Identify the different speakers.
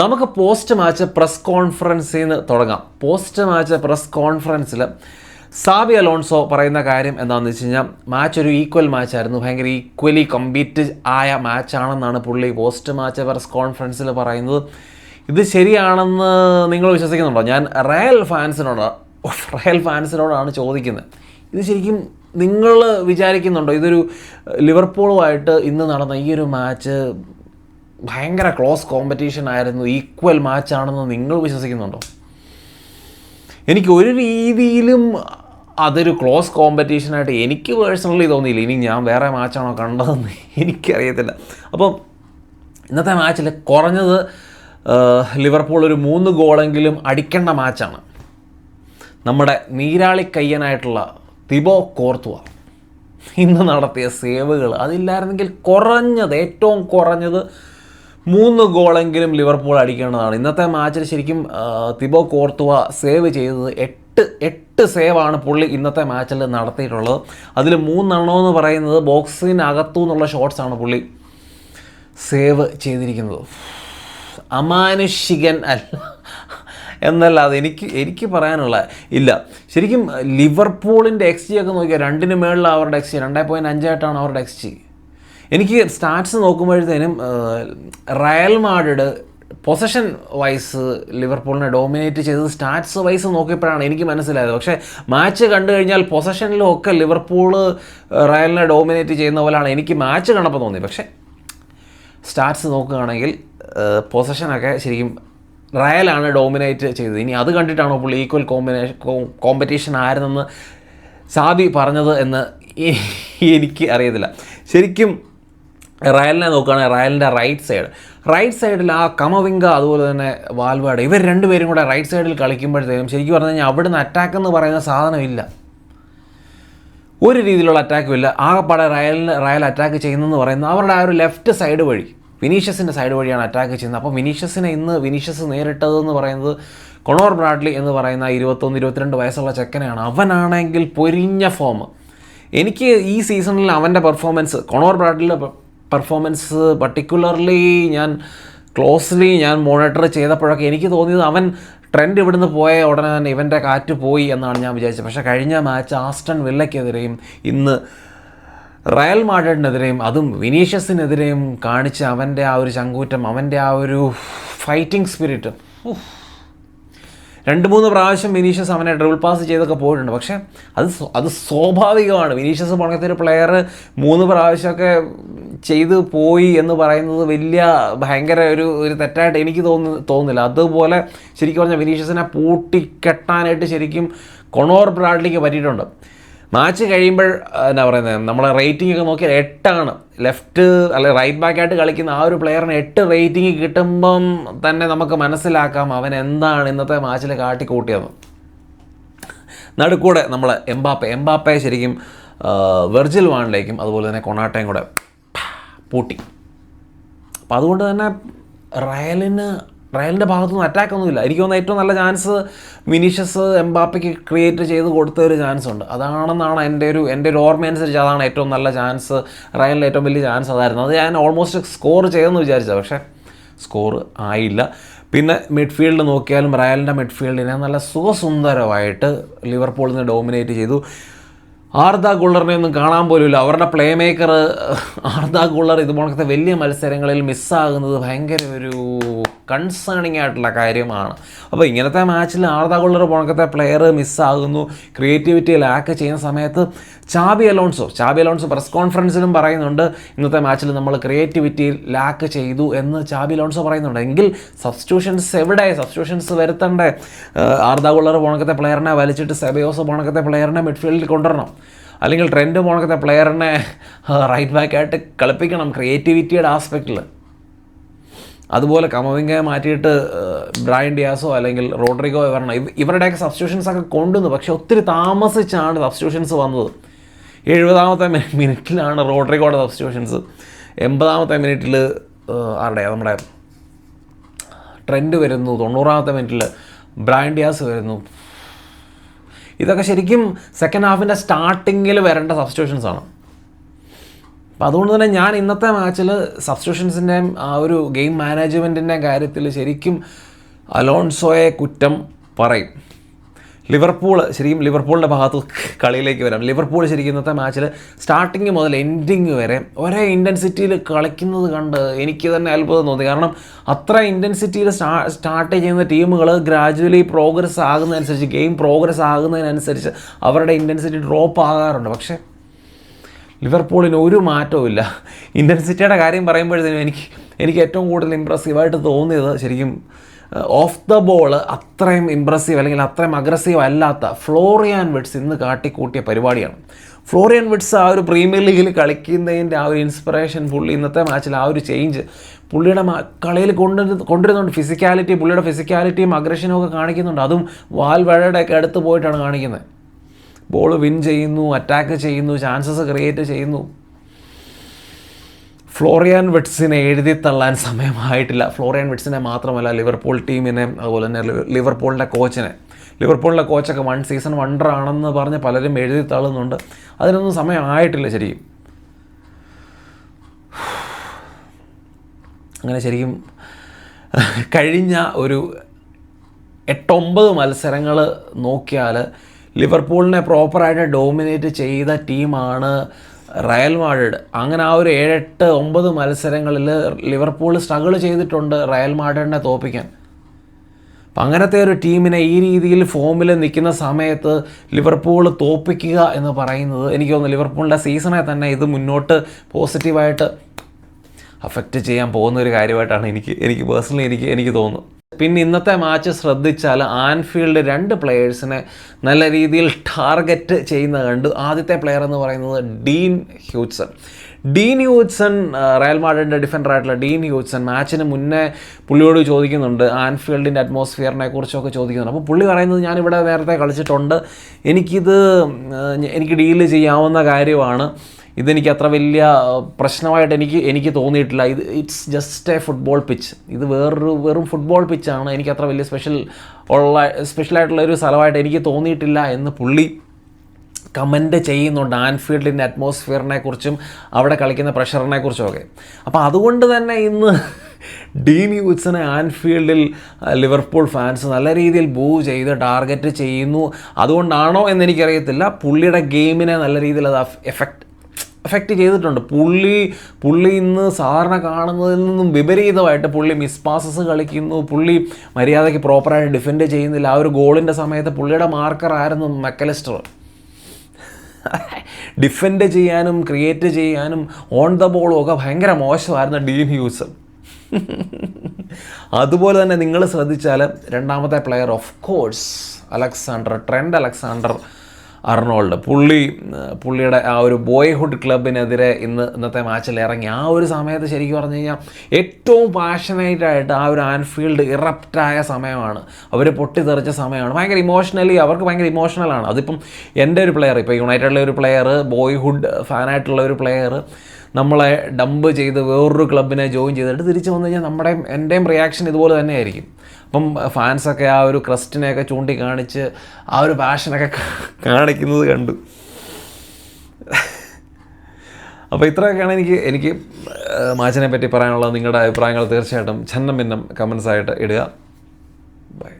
Speaker 1: നമുക്ക് post match press കോൺഫറൻസിൽ നിന്ന് തുടങ്ങാം. പോസ്റ്റ് മാച്ച് പ്രസ് കോൺഫറൻസിൽ സാബി അലോൺസോ പറയുന്ന കാര്യം എന്താണെന്ന് വെച്ച് കഴിഞ്ഞാൽ മാച്ച് ഒരു ഈക്വൽ മാച്ചായിരുന്നു ഭയങ്കര ഈക്വലി കമ്പീറ്റ് ആയ മാച്ചാണെന്നാണ് പുള്ളി പോസ്റ്റ് മാച്ച് പ്രസ് കോൺഫറൻസിൽ പറയുന്നത്. ഇത് ശരിയാണെന്ന് നിങ്ങൾ വിശ്വസിക്കുന്നുണ്ടോ? ഞാൻ റയൽ ഫാൻസിനോട് റയൽ ഫാൻസിനോടാണ് ചോദിക്കുന്നത്. ഇത് ശരിക്കും നിങ്ങൾ വിചാരിക്കുന്നുണ്ടോ? ഇതൊരു ലിവർപൂളുമായിട്ട് ഇന്ന് നടന്ന ഈ ഒരു മാച്ച് ഭയങ്കര ക്ലോസ് കോമ്പറ്റീഷൻ ആയിരുന്നു. ഈക്വൽ മാച്ചാണെന്ന് നിങ്ങൾ വിശ്വസിക്കുന്നുണ്ടോ? എനിക്ക് ഒരു രീതിയിലും അതൊരു ക്ലോസ് കോമ്പറ്റീഷനായിട്ട് എനിക്ക് പേഴ്സണലി തോന്നിയില്ല. ഇനി ഞാൻ വേറെ മാച്ചാണോ കണ്ടതെന്ന് എനിക്കറിയത്തില്ല. അപ്പം ഇന്നത്തെ മാച്ചിൽ കുറഞ്ഞത് ലിവർപൂൾ ഒരു മൂന്ന് ഗോളെങ്കിലും അടിക്കേണ്ട മാച്ചാണ് നമ്മുടെ നീരാളി കയ്യനായിട്ടുള്ള തിബോ കോർത്തുവ. ഇന്ന് നടത്തിയ സേവുകൾ അതില്ലായിരുന്നെങ്കിൽ കുറഞ്ഞത് ഏറ്റവും കുറഞ്ഞത് മൂന്ന് ഗോളെങ്കിലും ലിവർപൂൾ അടിക്കേണ്ടതാണ്. ഇന്നത്തെ മാച്ചിൽ ശരിക്കും തിബോ കോർത്തുവ സേവ് ചെയ്തത് എട്ട് എട്ട് സേവാണ് പുള്ളി ഇന്നത്തെ മാച്ചിൽ നടത്തിയിട്ടുള്ളത്. അതിൽ മൂന്നെണ്ണമെന്ന് പറയുന്നത് ബോക്സിനകത്തു നിന്നുള്ള ഷോട്ട്സാണ് പുള്ളി സേവ് ചെയ്തിരിക്കുന്നത്. അമാനുഷികൻ അല്ല എന്നല്ല എന്നല്ലാതെ എനിക്ക് എനിക്ക് പറയാനുള്ള ഇല്ല. ശരിക്കും ലിവർപൂളിന്റെ എക്സ് ജി ഒക്കെ നോക്കിയാൽ രണ്ടിന് മേളിൽ അവരുടെ എക്സ് ജി രണ്ടേ പോയിന്റ് അഞ്ചായിട്ടാണ് അവരുടെ എക്സ് ജി എനിക്ക് സ്റ്റാറ്റ്സ് നോക്കുമ്പോഴത്തേനും റയൽ മാഡ്രിഡ് പൊസഷൻ വൈസ് ലിവർപൂളിനെ ഡോമിനേറ്റ് ചെയ്തത് സ്റ്റാറ്റ്സ് വൈസ് നോക്കിയപ്പോഴാണ് എനിക്ക് മനസ്സിലായത്. പക്ഷേ മാച്ച് കണ്ടു കഴിഞ്ഞാൽ പൊസഷനിലും ഒക്കെ ലിവർപൂൾ റയലിനെ ഡോമിനേറ്റ് ചെയ്യുന്ന പോലെയാണ് എനിക്ക് മാച്ച് കണ്ടപ്പോൾ തോന്നി പക്ഷേ സ്റ്റാറ്റ്സ് നോക്കുകയാണെങ്കിൽ പൊസഷനൊക്കെ ശരിക്കും റയലാണ് ഡോമിനേറ്റ് ചെയ്തത്. ഇനി അത് കണ്ടിട്ടാണോ പുള്ളി ഈക്വൽ കോമ്പിനേഷൻ കോമ്പറ്റീഷൻ ആയിരുന്നെന്ന് സാബി പറഞ്ഞത് എന്ന് എനിക്ക് അറിയത്തില്ല. ശരിക്കും റയലിനെ നോക്കുകയാണെങ്കിൽ റയലിന്റെ റൈറ്റ് സൈഡ് റൈറ്റ് സൈഡിൽ ആ കമവിങ്ക അതുപോലെ തന്നെ വാൽവാട് ഇവർ രണ്ടുപേരും കൂടെ റൈറ്റ് സൈഡിൽ കളിക്കുമ്പോഴത്തേക്കും ശരിക്കും പറഞ്ഞു കഴിഞ്ഞാൽ അവിടുന്ന് അറ്റാക്ക് എന്ന് പറയുന്ന സാധനമില്ല ഒരു രീതിയിലുള്ള അറ്റാക്കും ഇല്ല. ആകെപ്പാടെ റയലിന് റയൽ അറ്റാക്ക് ചെയ്യുന്നതെന്ന് പറയുന്നത് അവരുടെ ആ ഒരു ലെഫ്റ്റ് സൈഡ് വഴി വിനീഷ്യസിന്റെ സൈഡ് വഴിയാണ് അറ്റാക്ക് ചെയ്യുന്നത്. അപ്പോൾ വിനീഷ്യസിനെ ഇന്ന് വിനീഷ്യസ് നേരിട്ടതെന്ന് പറയുന്നത് കൊണോർ ബ്രാഡ്ലി എന്ന് പറയുന്ന ഇരുപത്തൊന്ന് ഇരുപത്തിരണ്ട് വയസ്സുള്ള ചെക്കനെയാണ്. അവനാണെങ്കിൽ പൊരിഞ്ഞ ഫോം എനിക്ക് ഈ സീസണിൽ അവന്റെ പെർഫോമൻസ് കൊണോർ ബ്രാഡ്ലിയുടെ പെർഫോമൻസ് പർട്ടിക്കുലർലി ഞാൻ ക്ലോസ്ലി ഞാൻ മോണിറ്റർ ചെയ്തപ്പോഴൊക്കെ എനിക്ക് തോന്നിയത് അവൻ ട്രെൻഡ് ഇവിടുന്ന് പോയ ഉടനെ തന്നെ ഇവന്റെ കാറ്റ് പോയി എന്നാണ് ഞാൻ വിചാരിച്ചത്. പക്ഷേ കഴിഞ്ഞ മാച്ച് ആസ്റ്റൺ വില്ലയ്ക്കെതിരെയും ഇന്ന് റയൽ മാഡ്രിഡിനെതിരെയും അതും വിനീഷ്യസിനെതിരെയും കാണിച്ച അവന്റെ ആ ഒരു ചങ്കൂറ്റം അവന്റെ ആ ഒരു ഫൈറ്റിംഗ് സ്പിരിറ്റ് രണ്ട് മൂന്ന് പ്രാവശ്യം വിനീഷ്യസ് അവനെ ഡ്രിബിൾ പാസ് ചെയ്തൊക്കെ പോയിട്ടുണ്ട്. പക്ഷേ അത് അത് സ്വാഭാവികമാണ്. വിനീഷ്യസ് പോണത്തെ ഒരു പ്ലെയർ മൂന്ന് പ്രാവശ്യമൊക്കെ ചെയ്ത് പോയി എന്ന് പറയുന്നത് വലിയ ഭയങ്കര ഒരു ഒരു തെറ്റായിട്ട് എനിക്ക് തോന്നു തോന്നുന്നില്ല. അതുപോലെ ശരിക്കും പറഞ്ഞാൽ വിനീഷ്യസിനെ പൂട്ടിക്കെട്ടാനായിട്ട് ശരിക്കും കൊണോർ ബ്രാഡ്ലിക്ക് പറ്റിയിട്ടുണ്ട്. മാച്ച് കഴിയുമ്പോൾ എന്നാ പറയുന്നത് നമ്മളെ റേറ്റിംഗ് ഒക്കെ നോക്കിയാൽ എട്ടാണ്. ലെഫ്റ്റ് അല്ലെ റൈറ്റ് ബാക്കായിട്ട് കളിക്കുന്ന ആ ഒരു പ്ലെയറിന് എട്ട് റേറ്റിംഗ് കിട്ടുമ്പം തന്നെ നമുക്ക് മനസ്സിലാക്കാം അവൻ എന്താണ് ഇന്നത്തെ മാച്ചിൽ കാട്ടിക്കൂട്ടിയത്. നടുക്കൂടെ നമ്മൾ എംബാപ്പെ. എംബാപ്പെ ശരിക്കും വെർജിൽ വാണിലേക്കും അതുപോലെ തന്നെ കൊണാട്ടയും കൂടെ പൂട്ടി. അപ്പോൾ അതുകൊണ്ട് തന്നെ റയലിന് റയലിന്റെ ഭാഗത്തുനിന്ന് അറ്റാക്ക് ഒന്നുമില്ല. എനിക്ക് തോന്നുന്ന ഏറ്റവും നല്ല ചാൻസ് വിനീഷ്യസ് എംബാപ്പയ്ക്ക് ക്രിയേറ്റ് ചെയ്ത് കൊടുത്ത ഒരു ചാൻസ് ഉണ്ട്. അതാണെന്നാണ് എന്റെ ഒരു എന്റെ ഒരു ഓർമ്മ അനുസരിച്ച് അതാണ് ഏറ്റവും നല്ല ചാൻസ് റയലിന്റെ ഏറ്റവും വലിയ ചാൻസ് അതായിരുന്നു അത് ഞാൻ ഓൾമോസ്റ്റ് സ്കോർ ചെയ്തെന്ന് വിചാരിച്ചത്. പക്ഷേ സ്കോർ ആയില്ല. പിന്നെ മിഡ്ഫീൽഡ് നോക്കിയാലും റയലിന്റെ മിഡ്ഫീൽഡിനെ നല്ല സുഖസുന്ദരമായിട്ട് ലിവർപൂളിൽ നിന്ന് ഡോമിനേറ്റ് ചെയ്തു. ആർദ ഗുള്ളറിനെ ഒന്നും കാണാൻ പോലുമില്ല. അവരുടെ പ്ലേ മേക്കർ ആർദ ഗുള്ളർ ഇതുപോലത്തെ വലിയ മത്സരങ്ങളിൽ മിസ്സാകുന്നത് ഭയങ്കര ഒരു കൺസേണിങ് ആയിട്ടുള്ള കാര്യമാണ്. അപ്പോൾ ഇങ്ങനത്തെ മാച്ചിൽ ആർദാ ഗുള്ളർ പോണക്കത്തെ പ്ലെയർ മിസ്സാകുന്നു ക്രിയേറ്റിവിറ്റി ലാക്ക് ചെയ്യുന്ന സമയത്ത് Xabi Alonso Xabi Alonso press കോൺഫറൻസിലും പറയുന്നുണ്ട്. ഇന്നത്തെ മാച്ചിൽ നമ്മൾ ക്രിയേറ്റിവിറ്റി ലാക്ക് ചെയ്തു എന്ന് ചാബി അലോൺസോ പറയുന്നുണ്ട്. എങ്കിൽ സബ്സ്റ്റിറ്റ്യൂഷൻസ് എവിടെ? സബ്സ്റ്റിറ്റ്യൂഷൻസ് വരുത്തണ്ടേ? ആർദാ ഗുള്ളർ പോണക്കത്തെ പ്ലെയറിനെ വലിച്ചിട്ട് സെബയോസ് പോണക്കത്തെ പ്ലെയറിനെ മിഡ്ഫീൽഡിൽ കൊണ്ടുവരണം. അല്ലെങ്കിൽ ട്രെൻഡ് പോണക്കത്തെ പ്ലെയറിനെ റൈറ്റ് ബാക്കായിട്ട് കളിപ്പിക്കണം. ക്രിയേറ്റിവിറ്റിയുടെ ആസ്പെക്റ്റിൽ അതുപോലെ കമവിങ്കയെ മാറ്റിയിട്ട് ബ്രയൻ ഡിയാസോ അല്ലെങ്കിൽ റോഡ്രിഗോ വരണം ഇവരുടെയൊക്കെ സബ്സ്റ്റിറ്റ്യൂഷൻസ് ഒക്കെ കൊണ്ടുവന്നു. പക്ഷെ ഒത്തിരി താമസിച്ചാണ് സബ്സ്റ്റിറ്റ്യൂഷൻസ് വന്നത്. എഴുപതാമത്തെ മിനിറ്റിലാണ് റോഡ്രിഗോയുടെ സബ്സ്റ്റിറ്റ്യൂഷൻസ് എൺപതാമത്തെ മിനിറ്റിൽ ആരുടെ? നമ്മുടെ ട്രെൻഡ് വരുന്നു. തൊണ്ണൂറാമത്തെ മിനിറ്റിൽ ബ്രയൻ ഡിയാസ് വരുന്നു. ഇതൊക്കെ ശരിക്കും സെക്കൻഡ് ഹാഫിന്റെ സ്റ്റാർട്ടിങ്ങിൽ വരേണ്ട സബ്സ്റ്റിറ്റ്യൂഷൻസ് ആണ് അപ്പം അതുകൊണ്ട് തന്നെ ഞാൻ ഇന്നത്തെ മാച്ചിൽ സബ്സ്റ്റിറ്റ്യൂഷൻസിന്റെയും ആ ഒരു ഗെയിം മാനേജ്മെന്റിന്റെയും കാര്യത്തിൽ ശരിക്കും അലോൺസോയെ കുറ്റം പറയും. ലിവർപൂൾ ശരിക്കും ലിവർപൂളിന്റെ ഭാഗത്ത് കളിയിലേക്ക് വരാം. ലിവർപൂൾ ശരിക്കും ഇന്നത്തെ മാച്ചിൽ സ്റ്റാർട്ടിങ് മുതൽ എൻഡിങ് വരെ ഒരേ ഇന്റൻസിറ്റിയിൽ കളിക്കുന്നത് കണ്ട് എനിക്ക് തന്നെ അത്ഭുതം തോന്നി. കാരണം അത്ര ഇന്റൻസിറ്റിയിൽ സ്റ്റാ സ്റ്റാർട്ട് ചെയ്യുന്ന ടീമുകൾ ഗ്രാജുവലി പ്രോഗ്രസ് ആകുന്നതനുസരിച്ച് ഗെയിം പ്രോഗ്രസ് ആകുന്നതിനനുസരിച്ച് അവരുടെ ഇന്റൻസിറ്റി ഡ്രോപ്പ് ആകാറുണ്ട്. പക്ഷേ ലിവർപൂളിന് ഒരു മാറ്റവും ഇല്ല. ഇന്റൻസിറ്റിയുടെ കാര്യം പറയുമ്പോഴത്തേനും എനിക്ക് എനിക്ക് ഏറ്റവും കൂടുതൽ ഇമ്പ്രസീവായിട്ട് തോന്നിയത് ശരിക്കും ഓഫ് ദ ബോൾ അത്രയും ഇമ്പ്രസീവ് അല്ലെങ്കിൽ അത്രയും അഗ്രസീവ് അല്ലാത്ത ഫ്ലോറിയാൻ വിഡ്സ് ഇന്ന് കാട്ടിക്കൂട്ടിയ പരിപാടിയാണ്. ഫ്ലോറിയൻ വിഡ്സ് ആ ഒരു പ്രീമിയർ ലീഗിൽ കളിക്കുന്നതിന്റെ ആ ഒരു ഇൻസ്പിറേഷൻ പുള്ളി ഇന്നത്തെ മാച്ചിൽ ആ ഒരു ചേഞ്ച് പുള്ളിയുടെ കളിയിൽ കൊണ്ടു കൊണ്ടുവരുന്നുണ്ട്. ഫിസിക്കാലിറ്റി പുള്ളിയുടെ ഫിസിക്കാലിറ്റിയും അഗ്രഷനും ഒക്കെ കാണിക്കുന്നുണ്ട്. അതും വാൽ വഴയുടെ ഒക്കെ അടുത്ത് പോയിട്ടാണ് കാണിക്കുന്നത്. ബോൾ വിൻ ചെയ്യുന്നു അറ്റാക്ക് ചെയ്യുന്നു ചാൻസസ് ക്രിയേറ്റ് ചെയ്യുന്നു. ഫ്ലോറിയാൻ വെഡ്സിനെ എഴുതി തള്ളാൻ സമയമായിട്ടില്ല. ഫ്ലോറിയാൻ വെഡ്സിനെ മാത്രമല്ല ലിവർപൂൾ ടീമിനെ അതുപോലെ തന്നെ ലിവർപൂളിന്റെ കോച്ചിനെ. ലിവർപൂളിന്റെ കോച്ചൊക്കെ വൺ സീസൺ വണ്ടർ ആണെന്ന് പറഞ്ഞ് പലരും എഴുതി തള്ളുന്നുണ്ട്. അതിനൊന്നും സമയമായിട്ടില്ല ശരിക്കും. അങ്ങനെ ശരിക്കും കഴിഞ്ഞ ഒരു എട്ടൊമ്പത് മത്സരങ്ങൾ നോക്കിയാൽ ലിവർപൂളിനെ പ്രോപ്പറായിട്ട് ഡോമിനേറ്റ് ചെയ്ത ടീമാണ് റയൽ മാഡ്രിഡ്. അങ്ങനെ ആ ഒരു ഏഴെട്ട് ഒമ്പത് മത്സരങ്ങളിൽ ലിവർപൂൾ സ്ട്രഗിൾ ചെയ്തിട്ടുണ്ട് റയൽ മാഡ്രിഡിനെ തോപ്പിക്കാൻ. അപ്പം അങ്ങനത്തെ ഒരു ടീമിനെ ഈ രീതിയിൽ ഫോമിൽ നിൽക്കുന്ന സമയത്ത് ലിവർപൂൾ തോപ്പിക്കുക എന്ന് പറയുന്നത് എനിക്ക് തോന്നുന്നു ലിവർപൂളിന്റെ സീസണെ തന്നെ ഇത് മുന്നോട്ട് പോസിറ്റീവായിട്ട് അഫക്റ്റ് ചെയ്യാൻ പോകുന്ന ഒരു കാര്യമായിട്ടാണ് എനിക്ക് എനിക്ക് പേഴ്സണലി എനിക്ക് എനിക്ക് തോന്നുന്നത്. പിന്നെ ഇന്നത്തെ മാച്ച് ശ്രദ്ധിച്ചാൽ ആൻഫീൽഡ് രണ്ട് പ്ലെയേഴ്സിനെ നല്ല രീതിയിൽ ടാർഗറ്റ് ചെയ്യുന്ന കണ്ടു. ആദ്യത്തെ പ്ലെയർ എന്ന് പറയുന്നത് Dean Huijsen Dean Huijsen Real മാഡ്രിഡിന്റെ ഡിഫൻഡറായിട്ടുള്ള ഡീൻ ഹ്യൂട്ട്സൺ മാച്ചിന് മുന്നേ പുള്ളിയോട് ചോദിക്കുന്നുണ്ട് ആൻഫീൽഡിന്റെ അറ്റ്മോസ്ഫിയറിനെ കുറിച്ചൊക്കെ ചോദിക്കുന്നുണ്ട്. അപ്പോൾ പുള്ളി പറയുന്നത് ഞാനിവിടെ നേരത്തെ കളിച്ചിട്ടുണ്ട്. എനിക്കിത് എനിക്ക് ഡീൽ ചെയ്യാവുന്ന കാര്യമാണ്. ഇതെനിക്ക് അത്ര വലിയ പ്രശ്നമായിട്ട് എനിക്ക് എനിക്ക് തോന്നിയിട്ടില്ല. ഇത് it's just a football pitch ഇത് വേറൊരു വെറും ഫുട്ബോൾ പിച്ചാണ് എനിക്ക് അത്ര വലിയ സ്പെഷ്യൽ ഉള്ള സ്പെഷ്യലായിട്ടുള്ള ഒരു സ്ഥലമായിട്ട് എനിക്ക് തോന്നിയിട്ടില്ല എന്ന് പുള്ളി കമന്റ് ചെയ്യുന്നുണ്ട്. ആൻഫീൽഡിന്റെ അറ്റ്മോസ്ഫിയറിനെ കുറിച്ചും അവിടെ കളിക്കുന്ന പ്രഷറിനെ കുറിച്ചും ഒക്കെ. അപ്പോൾ അതുകൊണ്ട് തന്നെ ഇന്ന് ഡീൻ യൂത്സിനെ ആൻഫീൽഡിൽ ലിവർപൂൾ ഫാൻസ് നല്ല രീതിയിൽ ബൂ ചെയ്ത് ടാർഗറ്റ് ചെയ്യുന്നു. അതുകൊണ്ടാണോ എന്ന് എനിക്കറിയത്തില്ല. പുള്ളിയുടെ ഗെയിമിനെ നല്ല രീതിയിൽ അത് എഫക്റ്റ് എഫക്റ്റ് ചെയ്തിട്ടുണ്ട്. പുള്ളി പുള്ളി ഇന്ന് സാധാരണ കാണുന്നതിൽ നിന്നും വിപരീതമായിട്ട് പുള്ളി മിസ് പാസസ് കളിക്കുന്നു. പുള്ളി മര്യാദയ്ക്ക് പ്രോപ്പറായിട്ട് ഡിഫെൻഡ് ചെയ്യുന്നില്ല. ആ ഒരു ഗോളിന്റെ സമയത്ത് പുള്ളിയുടെ മാർക്കർ ആയിരുന്നു മെക്കലിസ്റ്റർ. ഡിഫെൻഡ് ചെയ്യാനും ക്രിയേറ്റ് ചെയ്യാനും ഓൺ ദ ബോളും ഒക്കെ ഭയങ്കര മോശമായിരുന്നു ഡീൻ ഹ്യൂസ് അതുപോലെ തന്നെ നിങ്ങൾ ശ്രദ്ധിച്ചാൽ രണ്ടാമത്തെ player of course Alexander Trent Alexander. Arnold. പുള്ളി പുള്ളിയുടെ ആ ഒരു ബോയ്ഹുഡ് ക്ലബിനെതിരെ ഇന്ന് ഇന്നത്തെ മാച്ചിൽ ഇറങ്ങി. ആ ഒരു സമയത്ത് ശരിക്കും പറഞ്ഞു കഴിഞ്ഞാൽ ഏറ്റവും പാഷനേറ്റായിട്ട് ആ ഒരു ആൻഫീൽഡ് ഇറപ്റ്റായ സമയമാണ്. അവർ പൊട്ടിത്തെറിച്ച സമയമാണ്. ഭയങ്കര ഇമോഷണലി അവർക്ക് ഭയങ്കര ഇമോഷണലാണ് അതിപ്പം എന്റെ ഒരു പ്ലെയർ ഇപ്പോൾ യുണൈറ്റഡിലെ ഒരു പ്ലെയർ ബോയ്ഹുഡ് ഫാനായിട്ടുള്ള ഒരു പ്ലെയർ നമ്മളെ ഡംപ് ചെയ്ത് വേറൊരു ക്ലബിനെ ജോയിൻ ചെയ്തിട്ട് തിരിച്ച് വന്നു കഴിഞ്ഞാൽ നമ്മുടെയും എന്റെയും റിയാക്ഷൻ ഇതുപോലെ തന്നെയായിരിക്കും. അപ്പം ഫാൻസൊക്കെ ആ ഒരു ക്രസ്റ്റിനെയൊക്കെ ചൂണ്ടിക്കാണിച്ച് ആ ഒരു പാഷനൊക്കെ കാണിക്കുന്നത് കണ്ടു. അപ്പോൾ ഇത്രയൊക്കെയാണ് എനിക്ക് എനിക്ക് മാച്ചിനെ പറ്റി പറയാനുള്ളത്. നിങ്ങളുടെ അഭിപ്രായങ്ങൾ തീർച്ചയായിട്ടും ഛന്നം ഭിന്നം കമൻസായിട്ട് ഇടുക. ബൈ